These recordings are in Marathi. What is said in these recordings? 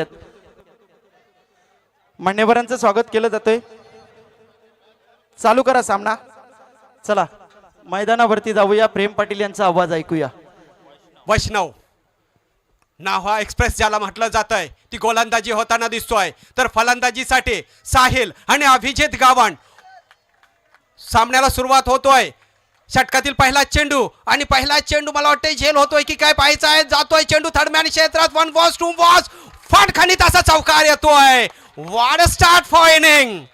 थोडक्यात. मान्यवरांचं स्वागत केलं जातोय. चालू करा सामना. चला मैदानावरती जाऊया. प्रेम पाटील यांचा आवाज ऐकूया. वैष्णव नाव्हा एक्सप्रेस ज्याला म्हटलं जात आहे ती गोलंदाजी होताना दिसतोय. तर फलंदाजीसाठी साहिल आणि अभिजित गावण सामन्याला सुरुवात होतोय. षटकातील पहिला चेंडू आणि पहिला चेंडू मला वाटतं झेल होतोय की काय पाहायचं आहे. जातोय चेंडू थर्डमॅन क्षेत्रात. वन वॉस टू वॉस फटखणीत असा चौकार येतोय. वाड स्टार्ट फॉर इनिंग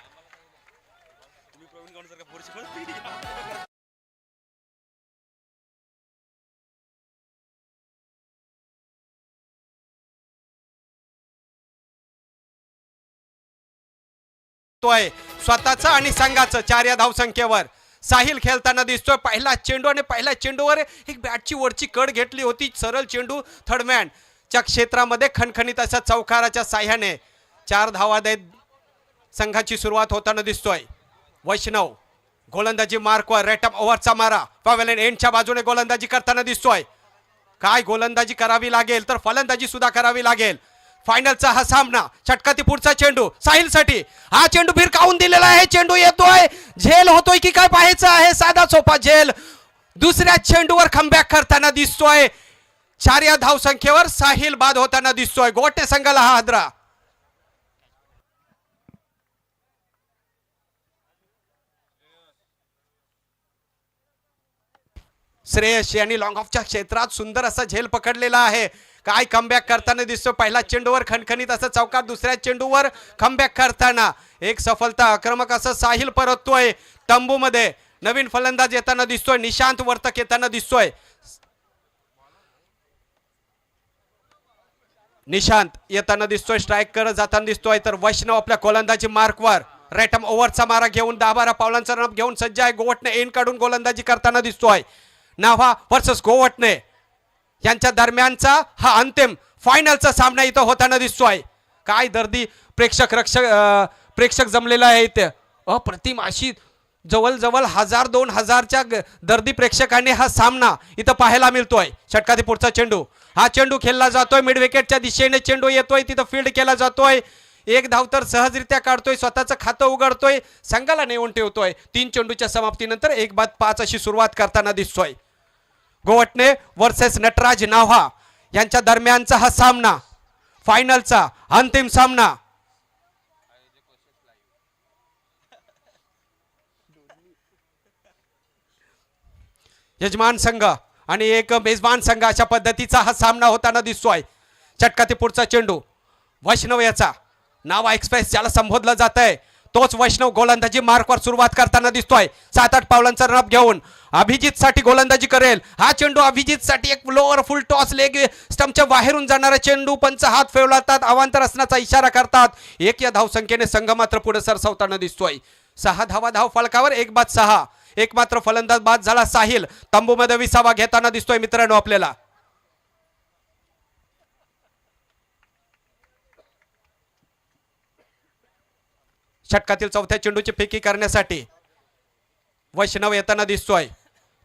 स्वतःच आणि संघाचं चार या धावसंख्येवर. साहिल खेळताना दिसतोय. पहिला चेंडू आणि पहिल्या चेंडूवर एक बॅटची वरची कड घेतली होती. सरळ चेंडू थर्डमॅन च्या क्षेत्रामध्ये खणखणीत अशा चौकाराच्या साह्याने चार धावा देत संघाची सुरुवात होताना दिसतोय. वैष्णव गोलंदाजी मार्कवर रेटअप ओव्हरचा मारा. पवेलियन एंडच्या बाजूने गोलंदाजी करताना दिसतोय. काय गोलंदाजी करावी लागेल? तर फलंदाजी सुद्धा करावी लागेल. फायनलचा हा सामना. षटकाती पुढचा चेंडू. साहिलसाठी. हा चेंडू भिरकावून दिलेला आहे. चेंडू येतोय. झेल होतोय की काय पाहायचं आहे? साधा सोपा झेल. दुसऱ्या चेंडूवर खमबॅक करताना दिसतोय. चार या धावसंख्येवर साहिल बाद होताना दिसतोय. गोटे संघाला हा हद्रा. श्रेयस यांनी लॉंग ऑफच्या क्षेत्रात सुंदर असा झेल पकडलेला आहे. काय कमबॅक करताना दिसतो पहिला चेंडूवर खणखणीत असं चौकात दुसऱ्या चेंडूवर कमबॅक करताना. एक सफलता आक्रमक असं साहिल परततोय. तंबूमध्ये नवीन फलंदाज येताना दिसतोय. निशांत वर्तक येताना दिसतोय. निशांत येताना दिसतोय स्ट्राईक करत जाताना दिसतोय तर वैष्णव आपल्या गोलंदाजी मार्कवर. रॅटम ओव्हरचा मारा घेऊन दहा बारा पावलांचा रन घेऊन सज्ज आहे. गोवटने एन काढून गोलंदाजी करताना दिसतोय. नाव्हा वर्सेस गोवटने यांच्या दरम्यानचा हा अंतिम फायनलचा सामना इथं होताना दिसतोय. काय दर्दी प्रेक्षक रक्षक प्रेक्षक जमलेला आहे इथे. अप्रतिम अशी जवळजवळ हजार दोन हजारच्या ग- दर्दी प्रेक्षकांनी हा सामना इथं पाहायला मिळतोय. षटकाती पुढचा चेंडू. हा चेंडू खेळला जातोय. मिड विकेटच्या दिशेने चेंडू येतोय. तिथं फील्ड केला जातोय. एक धाव तर सहजरित्या काढतोय. स्वतःचं खातं उघडतोय. संघाला नेऊन ठेवतोय. तीन चेंडूच्या समाप्तीनंतर एक बाद पाच अशी सुरुवात करताना दिसतोय. गोवटणे वर्सेस नटराज नाव्हा यांच्या दरम्यानचा हा सामना. फायनलचा अंतिम सामना. यजमान संघ आणि एक मेजबान संघ अशा पद्धतीचा हा सामना होताना दिसतोय. चटका ते पुढचा चेंडू. वैष्णव याचा. नावा एक्सप्रेस ज्याला संबोधलं जात आहे तोच वैष्णव गोलंदाजी मार्कवर सुरुवात करताना दिसतोय. सात आठ पावलांचा रन घेऊन अभिजित साठी गोलंदाजी करेल. हा चेंडू अभिजित साठी एक लोअर फुल टॉस लेग स्टंपच्या बाहेरून जाणारा चेंडू पंच हात फेवलातात अवांतर असण्याचा इशारा करतात. एक या धावसंख्येने संघ मात्र पुढे सरसावताना दिसतोय. सहा धावा धाव फलकावर एक बाद सहा. एक मात्र फलंदाज बाद झाला साहिल. तंबूमध्ये विसावा घेताना दिसतोय मित्रांनो आपल्याला. षटकातील चौथ्या चेंडूची फेकी करण्यासाठी वैष्णव येताना दिसतोय.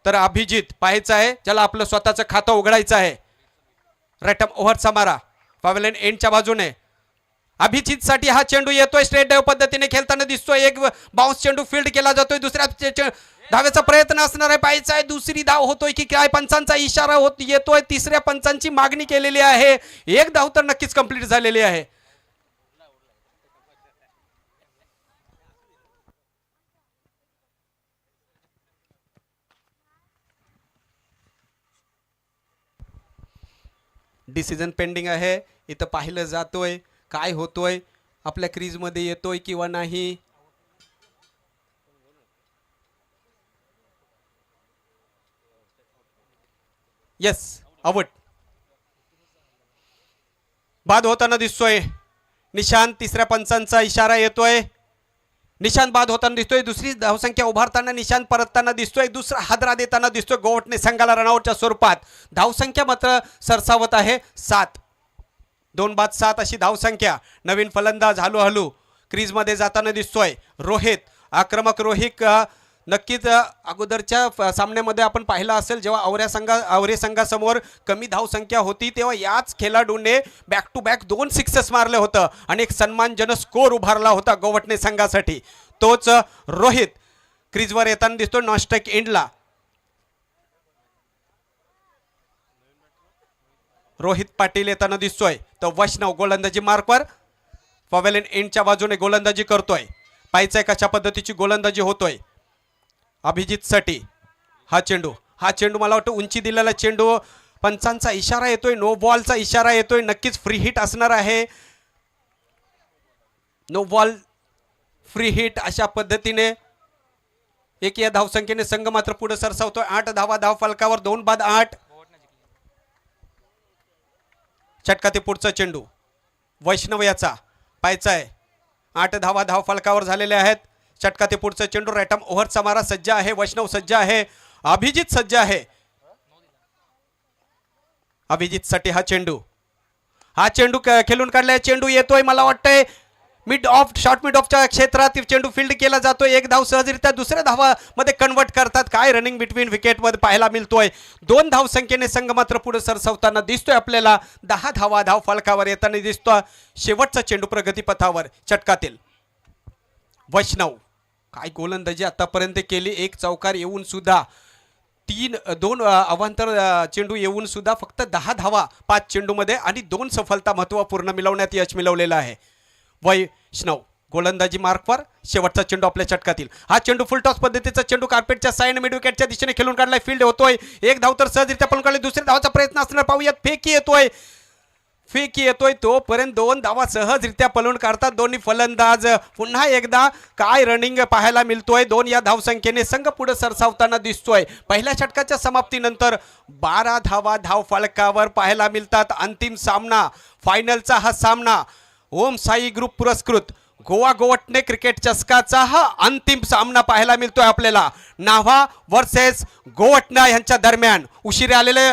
तर अभिजित पाहायचं आहे ज्याला आपलं स्वतःचं खातं उघडायचं आहे. रॅटम ओव्हरचा मारा. पवेलियन एंडच्या बाजूने. अभिजित साठी हा चेंडू येतोय स्ट्रेट डाव पद्धतीने खेळताना दिसतोय. एक बाउन्स चेंडू फील्ड केला जातोय दुसऱ्या धाव्याचा प्रयत्न असणार आहे पाहायचा आहे. दुसरी धाव होतोय की काय? पंचांचा इशारा होत येतोय. तिसऱ्या पंचांची मागणी केलेली आहे. एक धाव तर नक्कीच कंप्लीट झालेली आहे. डिसिजन पेंडिंग आहे. इथं पाहिलं जातोय. काय होतोय? आपल्या क्रीजमध्ये येतोय किंवा नाही? येस आवट बाद होताना दिसतोय. निशांत तिसऱ्या पंचांचा इशारा येतोय. निशांत बाद होताना दिसतोय. दुसरी धावसंख्या उभारताना निशांत परतताना दिसतोय. दुसरा हादरा देताना दिसतोय. गोवटने संघाला रनआउटच्या स्वरूपात. धावसंख्या मात्र सरसावत आहे. सात. दोन बाद सात अशी धावसंख्या. नवीन फलंदाज हळूहळू क्रीजमध्ये जाताना दिसतोय. रोहित आक्रमक रोहित नक्कीच अगोदरच्या सामन्यामध्ये आपण पाहिलं असेल जेव्हा औऱ्या संघा औरे संघासमोर कमी धावसंख्या होती तेव्हा याच खेळाडूने बॅक टू बॅक दोन सिक्सेस मारले होतं आणि एक सन्मानजनक स्कोर उभारला होता गोवटणे संघासाठी. तोच रोहित क्रीजवर येताना दिसतो नॉस्ट्राईक एंडला. रोहित पाटील येताना दिसतोय. तर वैष्णव गोलंदाजी मार्कवर पवेलियन एंडच्या बाजूने गोलंदाजी करतोय. पाहिजे कशा पद्धतीची गोलंदाजी होतोय? अभिजित साठी हा चेंडू. हा चेंडू मला वाटतं उंची दिलेला चेंडू. पंचांचा इशारा येतोय नो बॉलचा इशारा येतोय. नक्कीच फ्री हिट असणार आहे. नो बॉल फ्री हिट अशा पद्धतीने. एक या धावसंख्येने संघ मात्र पुढे सरसावतोय. आठ धावा धाव फलकावर दोन बाद आठ. चटका ते पुढचा चेंडू. वैष्णव याचा पायचा आहे. आठ धावा धाव फलकावर झालेले आहेत. चटका ते चेंडू रॅटम ओव्हरचा मारा सज्ज आहे. वैष्णव सज्ज आहे. अभिजित सज्ज आहे. अभिजित साठी हा चेंडू. हा चेंडू क- खेळून काढलाय. चेंडू येतोय मला वाटतंय. मिड ऑफ शॉर्ट मिड ऑफच्या क्षेत्रात चेंडू फील्ड केला जातो एक धाव सहजरित्या दुसऱ्या धावामध्ये कन्वर्ट करतात. काय रनिंग बिटवीन विकेटमध्ये पाहायला मिळतोय. दोन धाव संख्येने संघ मात्र पुढे सरसवताना दिसतोय आपल्याला. दहा धावा धाव फलकावर येताना दिसतो शेवटचा चेंडू प्रगतीपथावर चटकातील. वैष्णव. काय गोलंदाजी आतापर्यंत केली? एक चौकार येऊन सुद्धा तीन दोन अवांतर चेंडू येऊन सुद्धा फक्त दहा धावा पाच चेंडूमध्ये आणि दोन सफलता महत्त्वपूर्ण मिळवण्यात यश मिळवलेलं आहे. वैष्णव गोलंदाजी मार्कवर शेवटचा चेंडू आपल्या षटकातील. हा चेंडू फुलटॉस पद्धतीचा चेंडू कार्पेटच्या साईड मिडविकेटच्या दिशेने खेळून काढलाय. फील्ड होतोय. एक धाव तर सहजरित्या पळून काढले. दुसऱ्या धावाचा प्रयत्न असणार. पाहूयात फेकी येतोय. फेकी येतोय तोपर्यंत दोन धावा सहजरित्या पलून काढतात. दोन्ही फलंदाज पुन्हा एकदा काय रनिंग पाहायला मिळतोय? दोन या धावसंख्येने संघ पुढे सरसावताना दिसतोय. पहिल्या षटकाच्या समाप्तीनंतर बारा धावा धाव फलकावर पाहायला मिळतात. अंतिम सामना फायनलचा हा सामना. ओम साई ग्रुप पुरस्कृत. गोवा गोवटणे क्रिकेट चषकाचा हा अंतिम सामना पाहायला मिळतोय आपल्याला. नाव्हा वर्सेस गोवटना यांच्या दरम्यान. उशिरे आलेले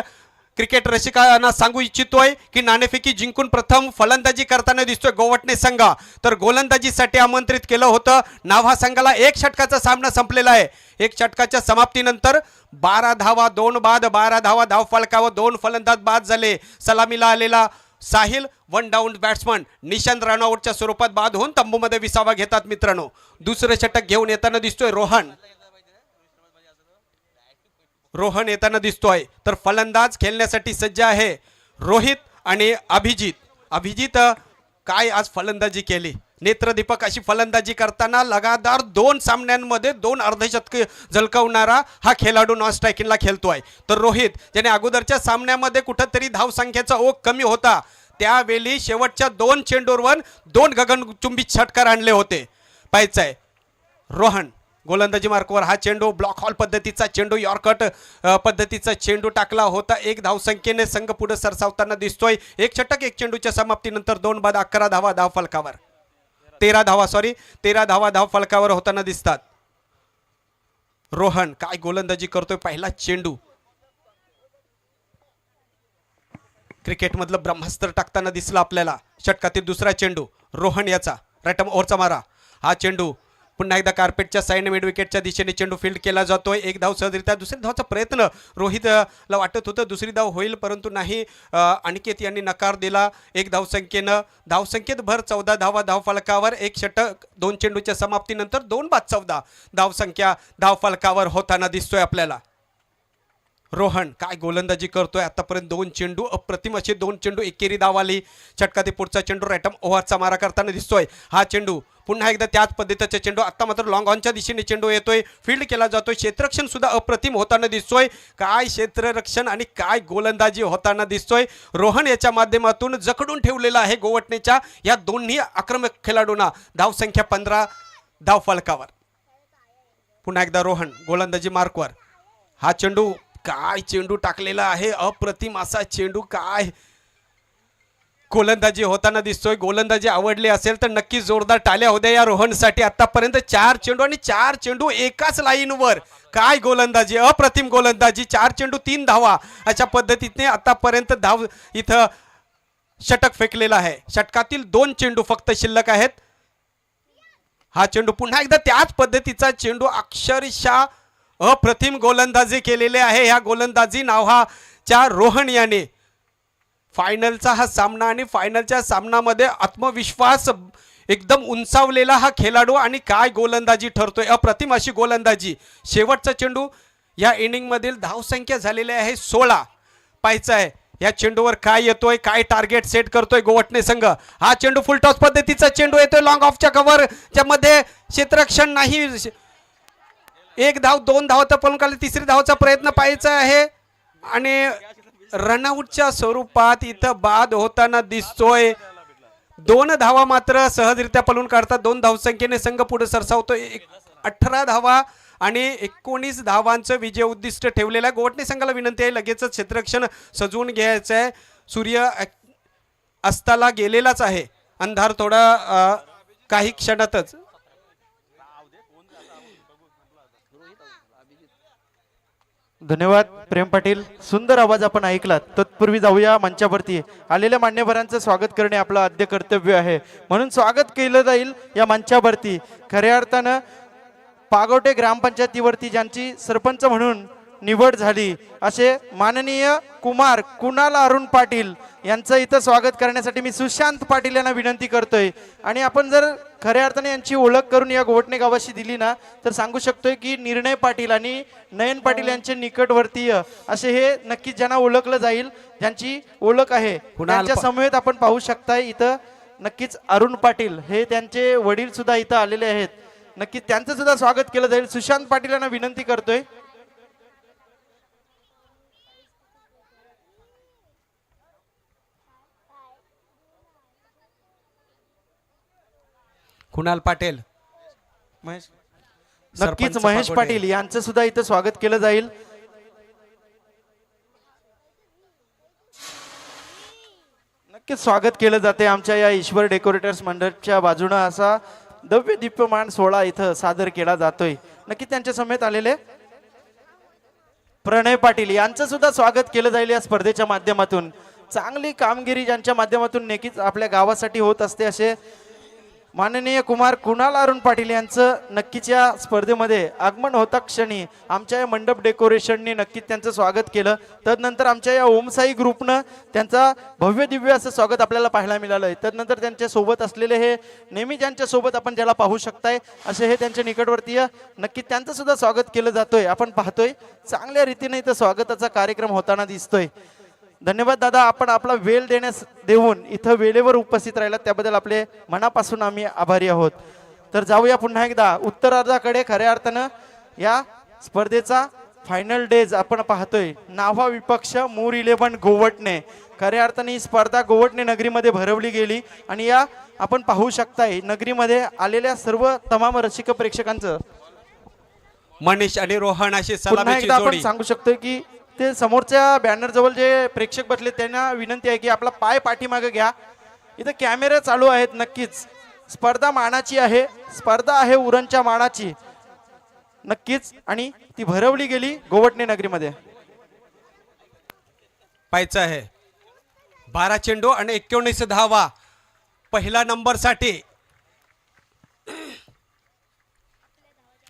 क्रिकेट रसिकांना सांगू इच्छितोय की नाणेफेकी जिंकून प्रथम फलंदाजी करताना दिसतोय गोवटणे संघ. तर गोलंदाजीसाठी आमंत्रित केलं होतं. नाव्हा संघाला एक षटकाचा सामना संपलेला आहे. एक षटकाच्या समाप्तीनंतर बारा धावा दोन बाद बारा धावा धाव फलकावर दोन फलंदाज बाद झाले. सलामीला आलेला Sahil one down batsman Nishant रनआउटच्या स्वरूपात बाद होऊन तंबूमध्ये विसावा घेतात मित्रांनो. दुसरं षटक घेऊन येताना दिसतोय रोहन. रोहन येताना दिसतोय. तर फलंदाज खेळण्यासाठी सज्ज आहे रोहित आणि अभिजित. अभिजित काय आज फलंदाजी केली? नेत्रदीपक अशी फलंदाजी करताना लगातार दोन सामन्यांमध्ये दोन अर्धशतक झलकवणारा हा खेळाडू नॉन स्ट्रायकिंगला खेळतोय. तर रोहित ज्याने अगोदरच्या सामन्यामध्ये कुठंतरी धावसंख्येचा ओघ कमी होता त्यावेळी शेवटच्या दोन चेंडूरवर दोन गगनचुंबी षटकार आणले होते. पाहायचं आहे रोहन गोलंदाजी मार्कवर हा चेंडू ब्लॉक हॉल पद्धतीचा चेंडू यॉर्कट पद्धतीचा चेंडू टाकला होता. एक धावसंख्येने संघ पुढे सरसावताना दिसतोय. एक षटक एक चेंडूच्या समाप्तीनंतर दोन बाद अकरा धावा धाव फलकावर. तेरा धावा सॉरी तेरा धावा धाव फलकावर होताना दिसतात. रोहन काय गोलंदाजी करतोय पहिला चेंडू. क्रिकेटमधलं ब्रह्मास्त्र टाकताना दिसलं आपल्याला. षटकातील दुसरा चेंडू रोहन याचा. रॅटम ओव्हरचा मारा. हा चेंडू पुन्हा एकदा कार्पेटच्या साईन मिडविकेटच्या दिशेने चेंडू फील्ड केला जातोय. एक धाव सहजरित्या दुसऱ्या धावचा प्रयत्न रोहितला वाटत होतं. दुसरी धाव होईल परंतु नाही. अनिकेत यांनी नकार दिला. एक धावसंख्येनं धावसंख्येत भर चौदा धावा धावफलकावर एक षटक दोन चेंडूच्या समाप्तीनंतर दोन बाद चौदा. धावसंख्या धावफलकावर होताना दिसतोय आपल्याला. रोहन काय गोलंदाजी करतोय? आतापर्यंत दोन चेंडू अप्रतिम असे दोन चेंडू एकेरी धाव आली चटका ते पुढचा चेंडू रॅटम ओव्हरचा मारा करताना दिसतोय. हा चेंडू पुन्हा एकदा त्याच पद्धतीचा चेंडू आता मात्र लॉंग ऑनच्या दिशेने चेंडू येतोय. फील्ड केला जातोय. क्षेत्ररक्षण सुद्धा अप्रतिम होताना दिसतोय. काय क्षेत्ररक्षण आणि काय गोलंदाजी होताना दिसतोय. रोहन याच्या माध्यमातून जखडून ठेवलेला आहे गोवटणेच्या या दोन्ही आक्रमक खेळाडूंना. धावसंख्या पंधरा धाव फलकावर. पुन्हा एकदा रोहन गोलंदाजी मार्कवर. हा चेंडू काय चेंडू टाकलेला आहे? अप्रतिम असा चेंडू काय? गोलंदाजी होताना दिसतोय. गोलंदाजी आवडली असेल तर नक्की जोरदार टाल्या होत्या या रोहनसाठी. आतापर्यंत चार चेंडू आणि चार चेंडू एकाच लाईनवर. काय गोलंदाजी? अप्रतिम गोलंदाजी. चार चेंडू तीन धावा. अशा पद्धतीने आतापर्यंत धाव इथं षटक फेकलेला आहे. षटकातील दोन चेंडू फक्त शिल्लक आहेत. हा चेंडू पुन्हा एकदा त्याच पद्धतीचा चेंडू अक्षरशः अप्रतिम गोलंदाजी केलेले आहे. ह्या गोलंदाजी नावाच्या रोहन याने. फायनलचा हा सामना आणि फायनलच्या सामनामध्ये आत्मविश्वास एकदम उंचावलेला हा खेळाडू आणि काय गोलंदाजी ठरतोय. अप्रतिम अशी गोलंदाजी. शेवटचा चेंडू या इनिंगमधील धावसंख्या झालेली आहे. सोळा पाहायचं आहे या चेंडूवर काय येतोय काय टार्गेट सेट करतोय गोवटणे संघ. हा चेंडू फुलटॉस पद्धतीचा चेंडू येतोय. लॉंग ऑफच्या कव्हरच्या मध्ये क्षेत्ररक्षण नाही. एक धाव दोन धाव तर पळून काढले. तिसरी धावचा प्रयत्न पाहायचा आहे. आणि रनआउटच्या स्वरूपात इथं बाद होताना दिसतोय. दोन धावा मात्र सहजरित्या पळून काढतात. दोन धावसंख्येने संघ पुढे सरसावतो एक अठरा धावा आणि एकोणीस धावांचं विजय उद्दिष्ट ठेवलेलं आहे. गोवटणे संघाला विनंती आहे. लगेचच क्षेत्ररक्षण सजवून घ्यायचं आहे. सूर्य अस्ताला गेलेलाच आहे. अंधार थोडा काही क्षणातच. धन्यवाद प्रेम पाटील. सुंदर आवाज आपण ऐकलात. तत्पूर्वी जाऊया मंचावरती. आलेल्या मान्यवरांचं स्वागत करणे आपलं आद्य कर्तव्य आहे. म्हणून स्वागत केलं जाईल या मंचावरती. खऱ्या अर्थानं पागोटे ग्रामपंचायतीवरती ज्यांची सरपंच म्हणून निवड झाली असे माननीय कुमार कुणाल अरुण पाटील यांचं इथं स्वागत करण्यासाठी मी सुशांत पाटील यांना विनंती करतोय. आणि आपण जर खऱ्या अर्थाने यांची ओळख करून या गोवटणे गावाशी दिली ना तर सांगू शकतोय की निर्णय पाटील आणि नयन पाटील यांचे निकटवर्तीय असे हे नक्कीच ज्यांना ओळखलं जाईल ज्यांची ओळख आहे त्यांच्या समवेत आपण पाहू शकताय इथं नक्कीच अरुण पाटील हे त्यांचे वडील सुद्धा इथं आलेले आहेत. नक्की त्यांचं सुद्धा स्वागत केलं जाईल. सुशांत पाटील यांना विनंती करतोय. कुणाल पाटील? महेश नक्कीच महेश. पाटील यांचं सुद्धा इथं स्वागत केलं जाईल. नक्कीच स्वागत केलं जाते आमच्या या ईश्वर डेकोरेटर्स मंडळच्या बाजूनं. असा दव्य दिप्यमान सोहळा इथं सादर केला जातोय. नक्की त्यांच्या समेत आलेले प्रणय पाटील यांचं सुद्धा स्वागत केलं जाईल या स्पर्धेच्या माध्यमातून. चांगली कामगिरी ज्यांच्या माध्यमातून नक्कीच आपल्या गावासाठी होत असते असे माननीय कुमार कुणाल अरुण पाटील यांचं नक्कीच्या स्पर्धेमध्ये आगमन होता क्षणी आमच्या या मंडप डेकोरेशनने नक्कीच त्यांचं स्वागत केलं. तदनंतर आमच्या या ओमसाई ग्रुपनं त्यांचा भव्य दिव्य असं स्वागत आपल्याला पाहायला मिळालं आहे तदनंतर त्यांच्यासोबत असलेले हे नेहमी ज्यांच्या सोबत आपण ज्याला पाहू शकताय असे हे त्यांचे निकटवर्तीय नक्की त्यांचं सुद्धा स्वागत केलं जातोय. आपण पाहतोय चांगल्या रीतीने इथं स्वागताचा कार्यक्रम होताना दिसतोय. धन्यवाद दादा आपण आपला वेळ देण्यास देऊन इथं वेळेवर उपस्थित राहिला त्याबद्दल आपले मनापासून आम्ही आभारी आहोत. तर जाऊया पुन्हा एकदा उत्तरार्धाकडे खऱ्या अर्थानं या स्पर्धेचा फायनल डेज आपण पाहतोय. नाव्हा विपक्ष मूर इलेव्हन गोवटणे. खऱ्या अर्थाने ही स्पर्धा गोवटणे नगरीमध्ये भरवली गेली आणि या आपण पाहू शकताय नगरीमध्ये आलेल्या सर्व तमाम रसिक प्रेक्षकांचं. मनीष आणि रोहन अशी पुन्हा एकदा आपण सांगू शकतो की ते समोरच्या बॅनरजवळ जे प्रेक्षक बसले त्यांना विनंती आहे की आपला पाय पाठीमागं घ्या. इथं कॅमेरे चालू आहेत नक्कीच. स्पर्धा मानाची आहे. स्पर्धा आहे उरणच्या मानाची. नक्कीच. आणि ती भरवली गेली गोवटणे नगरीमध्ये. पाहायचं आहे. बारा चेंडू आणि एकोणीस धावा. पहिला नंबरसाठी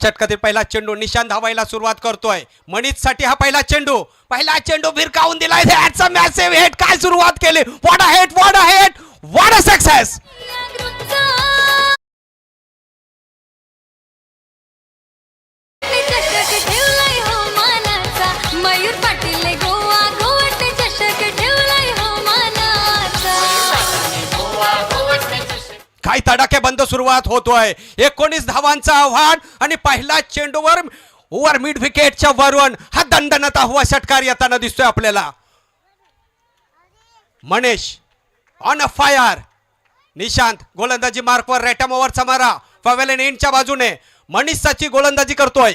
चटकातील पहिला चेंडू निशान धावायला सुरुवात करतोय. मनीषसाठी हा पहिला चेंडू. पहिला चेंडू भिरकावून दिलाय. मॅसिव्ह हेट काय सुरुवात केली? What a hit what a hit what a success Mayur Patil काही तडाखे बंद सुरुवात होतोय. एकोणीस धावांचं आव्हान आणि पहिला चेंडूवर ओव्हर मिड विकेटच्या वरून हा दंडनात हवा षटकार येताना दिसतोय आपल्याला. Manish on a fire Nishant गोलंदाजी मार्कवर रेटम ओव्हरचा मारा. फवेल एंडच्या बाजूने. मनीषची गोलंदाजी करतोय.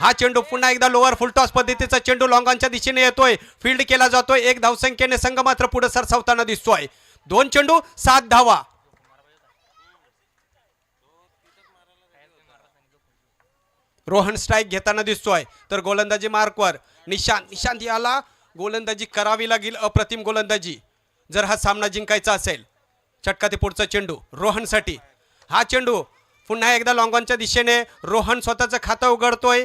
हा चेंडू पुन्हा एकदा लोअर फुलटॉस पद्धतीचा चेंडू लॉंगांच्या दिशेने येतोय. फील्ड केला जातोय. एक धावसंख्येने संघ मात्र पुढे सरसावताना दिसतोय. दोन चेंडू सात धावा. रोहन स्ट्राईक घेताना दिसतोय. तर गोलंदाजी मार्कवर. निशांत निशांत याला गोलंदाजी करावी लागेल अप्रतिम गोलंदाजी. जर हा सामना जिंकायचा असेल. चटका ते पुढचा चेंडू रोहनसाठी. हा चेंडू पुन्हा एकदा लॉंगॉनच्या दिशेने रोहन स्वतःचं खातं उघडतोय.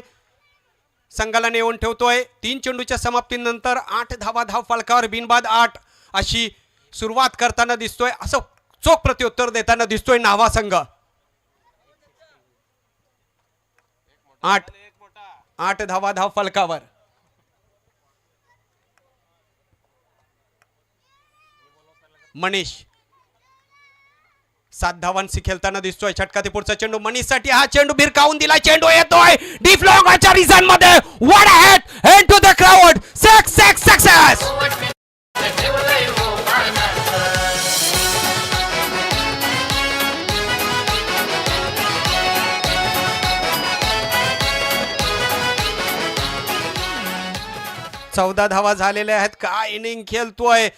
संघाला नेऊन ठेवतोय. तीन चेंडूच्या समाप्तीनंतर आठ धावा धाव फलकावर बिनबाद आठ अशी सुरुवात करताना दिसतोय. असं चोख प्रत्युत्तर देताना दिसतोय नावा संघ. आठ आठ धावा धाव फलकावर. मनीष. सात धावांशी खेळताना दिसतोय. छटका ते पुढचा चेंडू. मनीषसाठी हा चेंडू भिरकावून दिला चेंडू येतोय. डीप लॉंगाच्या रिझनमध्ये. One end to the crowd sucks success चौदा धावा झालेल्या आहेत. काय इनिंग खेळतोय?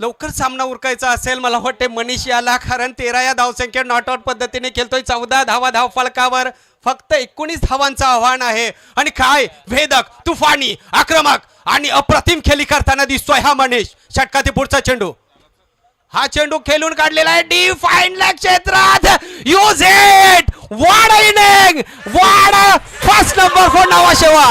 लवकर सामना उरकायचा असेल मला वाटते मनीष याला कारण तेरा या धावसंख्या नॉट आउट पद्धतीने खेळतोय. चौदा धावा धाव फलकावर फक्त एकोणीस धावांचं आव्हान आहे. आणि काय? भेदक तुफानी आक्रमक आणि अप्रतिम खेळी करताना दिसतोय हा मनीष. षटकातील पुढचा चेंडू. हा चेंडू खेळून काढलेला आहे. डी फाईन क्षेत्रात. युज इट वाड इनिंग वाड फर्स्ट नंबर फोर नवा शेवा